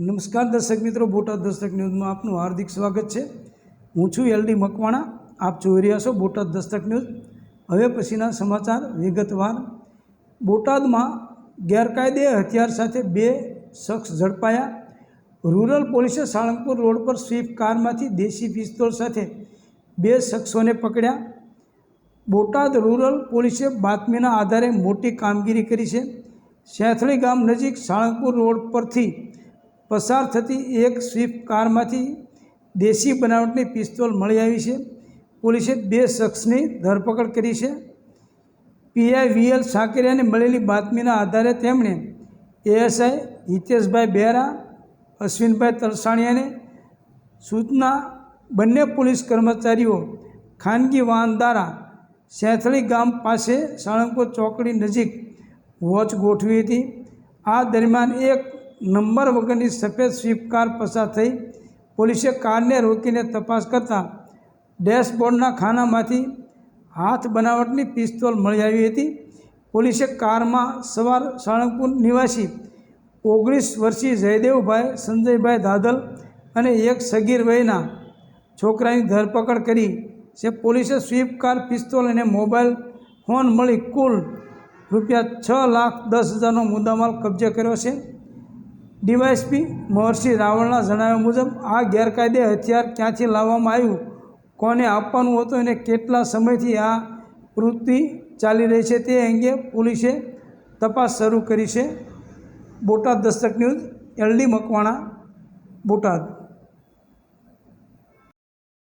નમસ્કાર દર્શક મિત્રો, બોટાદ દસ્તક ન્યૂઝમાં આપનું હાર્દિક સ્વાગત છે. હું છું એલડી મકવાણા, આપ જોઈ રહ્યા છો બોટાદ દસ્તક ન્યૂઝ. હવે પછીના સમાચાર વિગતવાર. બોટાદમાં ગેરકાયદે હથિયાર સાથે બે શખ્સ ઝડપાયા. રૂરલ પોલીસે સાળંગપુર રોડ પર સ્વિફ્ટ કારમાંથી દેશી પિસ્તોલ સાથે બે શખ્સોને પકડ્યા. બોટાદ રૂરલ પોલીસે બાતમીના આધારે મોટી કામગીરી કરી છે. સેંથળી ગામ નજીક સાળંગપુર રોડ પરથી પસાર થતી એક સ્વિફ્ટ કારમાંથી દેશી બનાવટની પિસ્તોલ મળી આવી છે. પોલીસે બે શખ્સની ધરપકડ કરી છે. પીઆઈ વીએલ સાકરિયાને મળેલી બાતમીના આધારે તેમણે એએસઆઈ હિતેશભાઈ બહેરા, અશ્વિનભાઈ તલસાણીયાને સૂચના બંને પોલીસ કર્મચારીઓ ખાનગી વાહન દ્વારા સેંથળી ગામ પાસે સાળંગપુર ચોકડી નજીક વોચ ગોઠવી હતી. આ દરમિયાન એક નંબર વગરની સફેદ સ્વિફ્ટ કાર પસાર થઈ પોલીસે કારને રોકીને તપાસ કરતાં ડેશબોર્ડના ખાનામાંથી હાથ બનાવટની પિસ્તોલ મળી આવી હતી. પોલીસે કારમાં સવાર સાળંગપુર નિવાસી ઓગણીસ વર્ષીય જયદેવભાઈ, સંજયભાઈ દાદલ અને એક સગીર વયના છોકરાની ધરપકડ કરી છે પોલીસે સ્વિફ્ટ કાર, પિસ્તોલ અને મોબાઈલ ફોન મળી કુલ રૂપિયા છ લાખ દસ હજારનો મુદ્દામાલ કબજે કર્યો છે. ડીવાયસપી મહર્ષિ રાવળના જણાવ્યા મુજબ, આ ગેરકાયદે હથિયાર ક્યાંથી લાવવામાં આવ્યું? કોને આપવાનું હતું અને કેટલા સમયથી આ વૃત્તિ ચાલી રહી છે તે અંગે પોલીસે તપાસ શરૂ કરી છે. Botad Dastak news, LD Makwana, Botad.